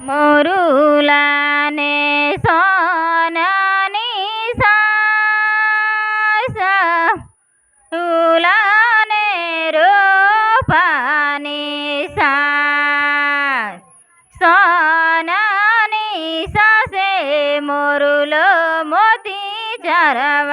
મોરુલાને સોનાની સાસ ઉલાને રૂપાની સાસ સોનાની સાસે મોરુલો મોતી ચરવા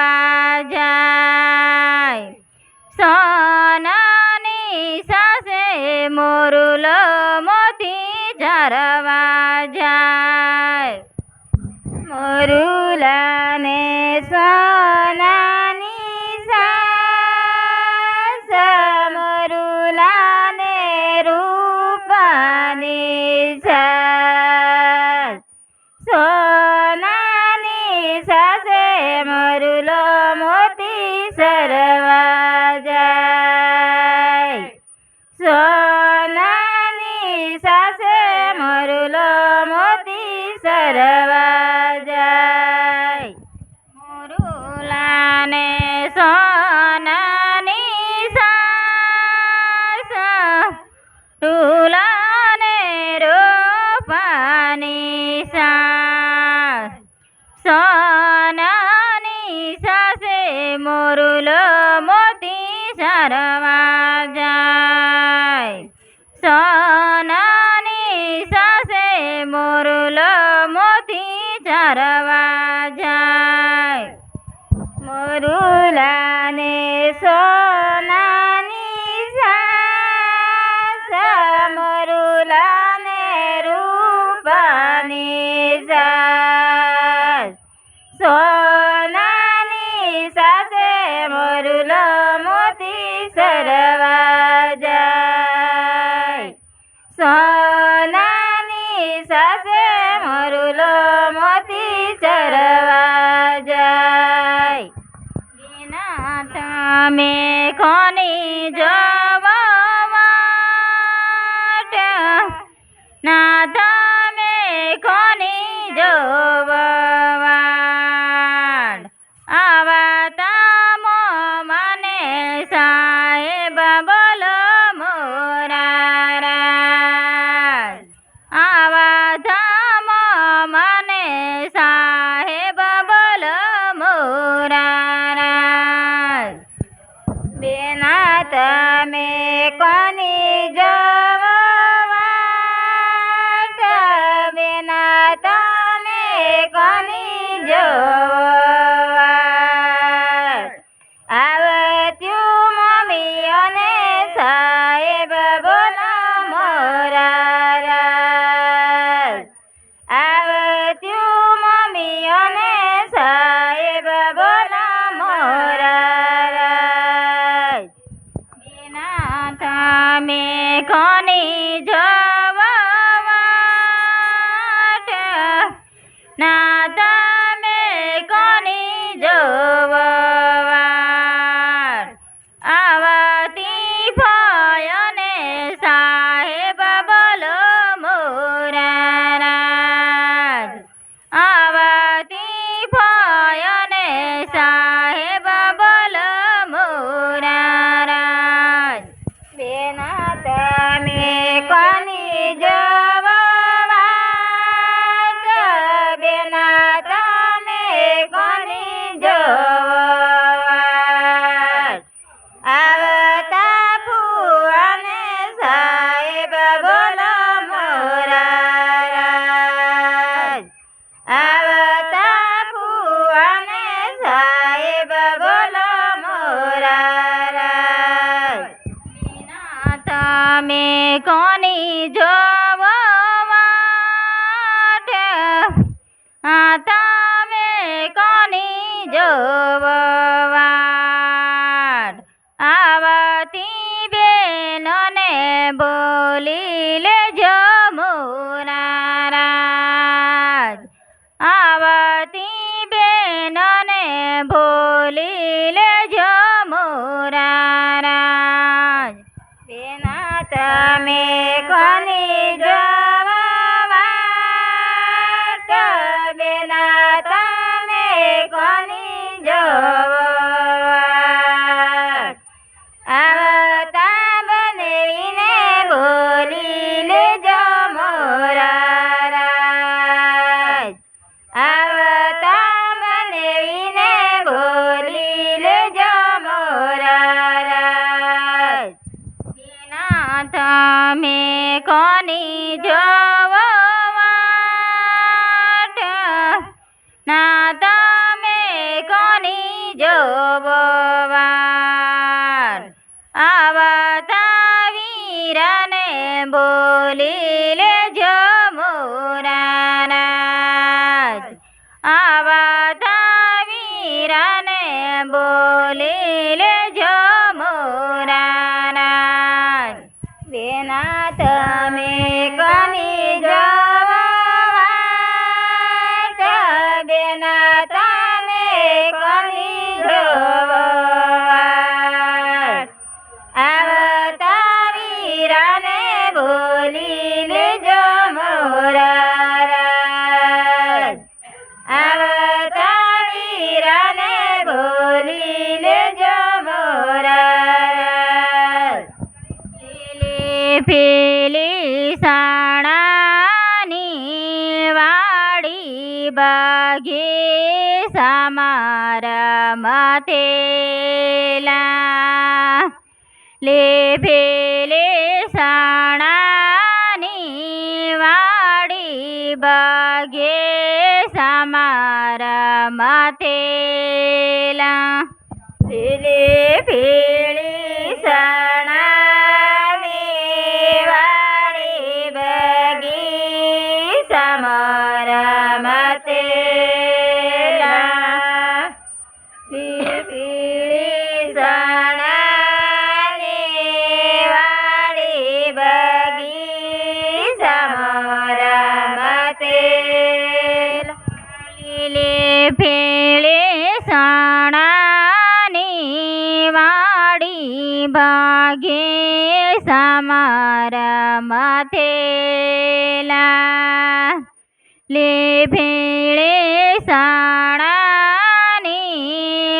રૂપાની સાસ સોનાની સાસે મોરુલો મોતી સરવા જાય. સોનાની સાસે મોરુલો મોતી સરવા જાય. મોરુલાને સોનાની જાય. સોનાની સાસે મોરુલો મોતી ચરવા જાય. તમે કોની જવા કોની તમે કોની જો તમે કોની જોવો વાટ ના તમે કોની જોવો વાટ આવતા વીરને બોલી સાણાની વાડી બગીચા સમારા મથેલા. લે ફેલે સાણાની વાડી બગીચા સમારા મથેલા. લે ફેલી બગીચા મતે ફેલી સણાની વાડી બગીચા મારા મથેલા લીલે ફેલે સાણાની વાડી ભાગે સમારા મથેલા લે ભેળે સાડાની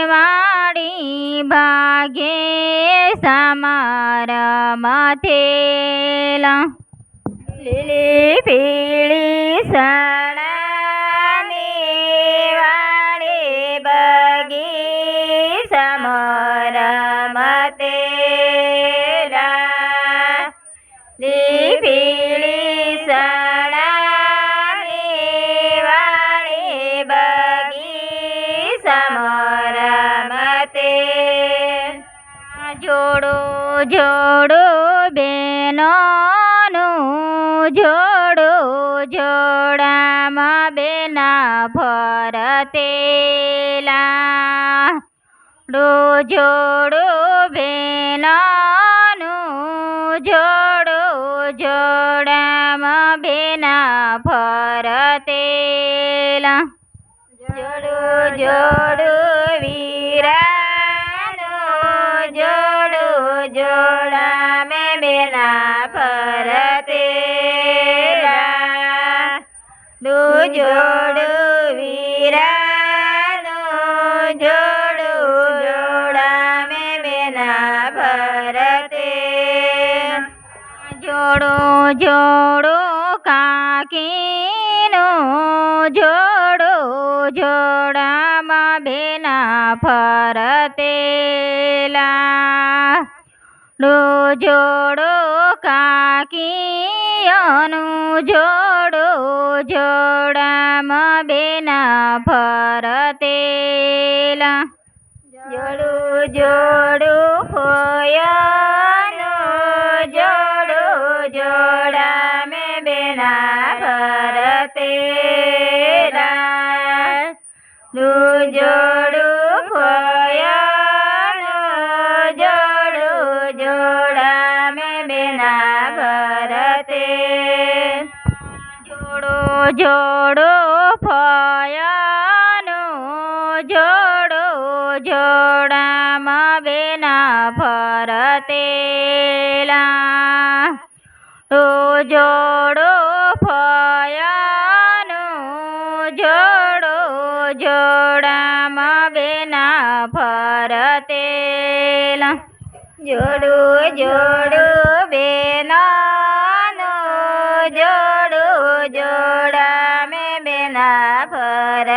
વાડી ભાગે સમારા માથેલા. લીલી પીળી સણાની જોડો બેનોનું જોડો જોડામાં બેના ભરતેલા ડો જોડો બેનોનું જોડો જોડામાં બેના ભરતેલા જોડો જોડો જોડો જોડા મે બેના ફરતેલા દુ જોડો વીરાનો જોડો જોડા મે બેના ફરતે જોડો જોડો કાકીનો જોડો જોડામાં બેના જોડો કાકીઓનું જોડો જોડામ બેના ફરતેલા જોડો જોડો ખોયાનો જોડો જોડામ બેના ફરતેલા જોડો ખોયાનો જોડો ફયાનો જોડો જોડામાં બેના ફરતેલા તો જોડો ફયાનો જોડો જોડામાં બેના ફરતેલા જોડો જોડો બેનાનો જોડો જોડા બેના